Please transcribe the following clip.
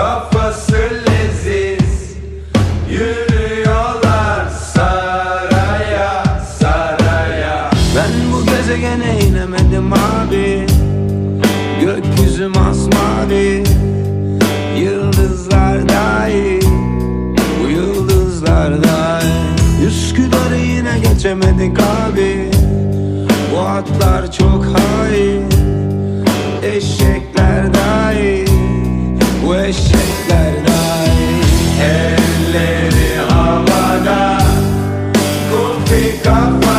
Kafası leziz Yürüyorlar saraya saraya. Ben bu gezegene inemedim abi. Gökyüzü masmavi Yıldızlar Bu yıldızlar dahi Üsküdar'ı yine geçemedik abi. Bu atlar çok hain. Eşekler eşekler narin Elleri havada Kupi kafa.